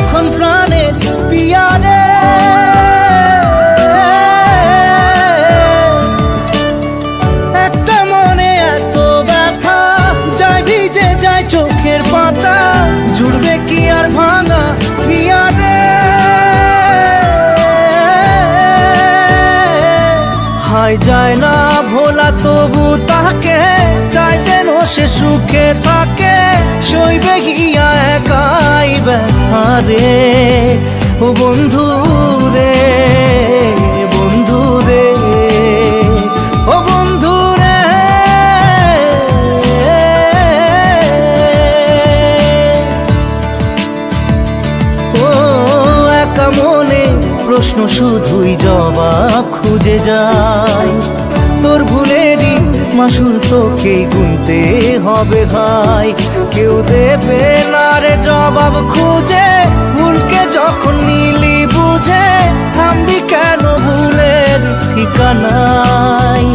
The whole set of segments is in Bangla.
যখন প্রাণের পিয়ারে একটা মনে এত ব্যথা, যায় ভিজে যায় চোখের পাতা, জুড়বে কি আর ভাঙা হিয়ারে হাই যায় না ভোলা, তবু তাকে চাই যেন সে সুখে থাকে, সইবে গিয়া ব্যথারে ও বন্ধু রে বন্ধু রে। ও বন্ধু রে। ও একা মনে প্রশ্ন শুধুই জবাব খুঁজে যায় তোর ভুলেরই মাসুর তোকেই গুনতে হবে ভাই। কেউ দেবে না জবাব খুঁজে ভুলকে যখন নিলি বুঝে থামবি কেন ভুলের ঠিকানায়?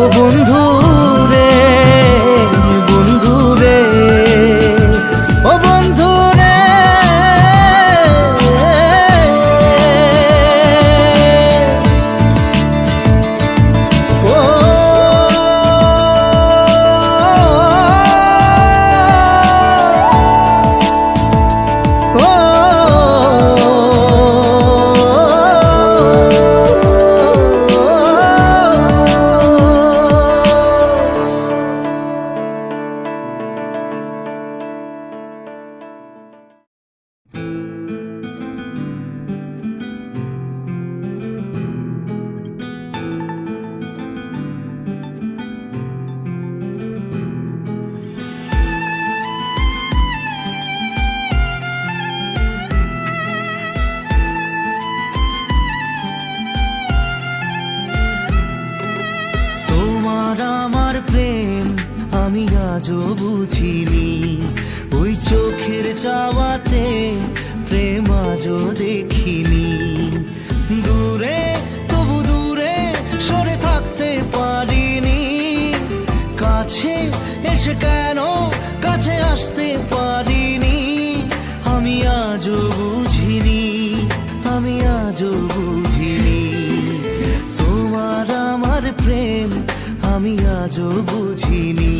ও বন্ধু রে আমি আজও বুঝিনি।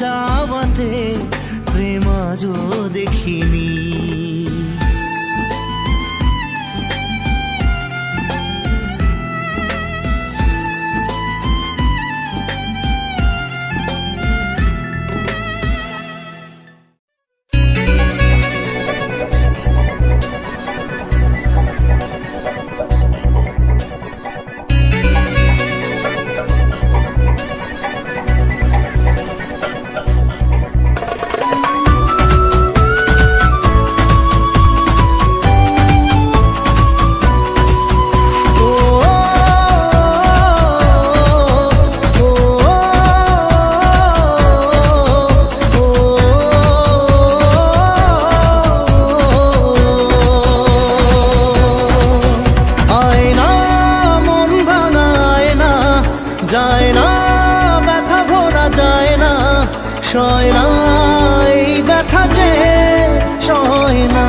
চাওয়াতে প্রেম আজও দেখিনি। সয় না ব্যথা যে সয় না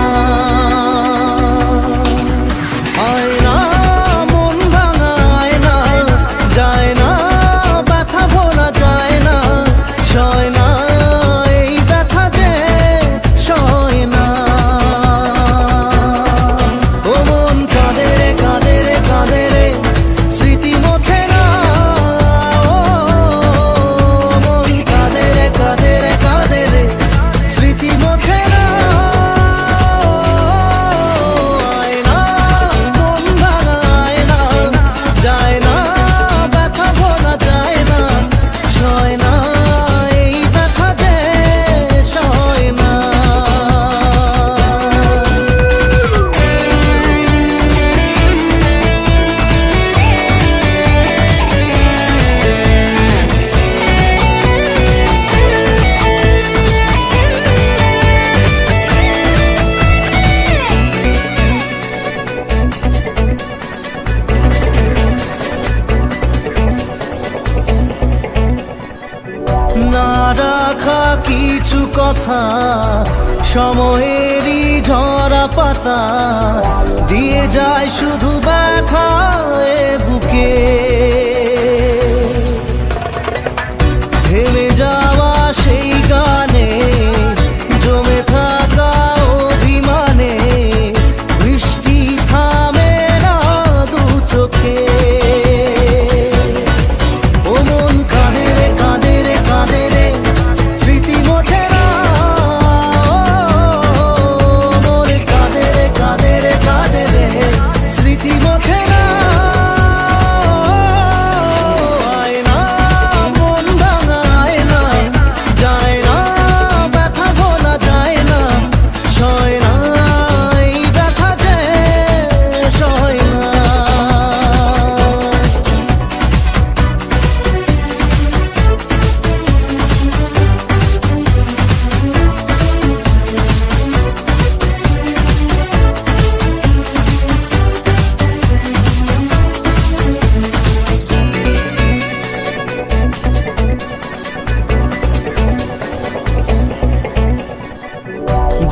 রাখা কিছু কথা, সময়েরই ঝরা পাতা, দিয়ে যায় শুধু ব্যথা বুকে। থেমে যাওয়া সেই গানে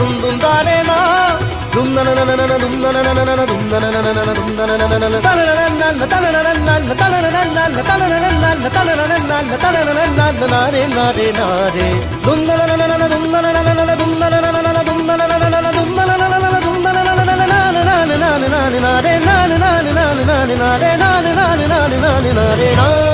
దుమ్ దుమ్ దానే నా దుమ్ నన నన నన దుమ్ నన నన నన దుమ్ నన నన నన దుమ్ నన నన నన తన నన నన తన నన నన తన నన నన తన నన నన తన నన నన తన నన నన నారే నారే నారే దుమ్ నన నన నన దుమ్ నన నన నన దుమ్ నన నన నన దుమ్ నన నన నన దుమ్ నన నన నన దుమ్ నన నన నన నాన నాన నాన నాన నారే నాన నాన నాన నాన నారే నాన నాన నాన నాన నారే నాన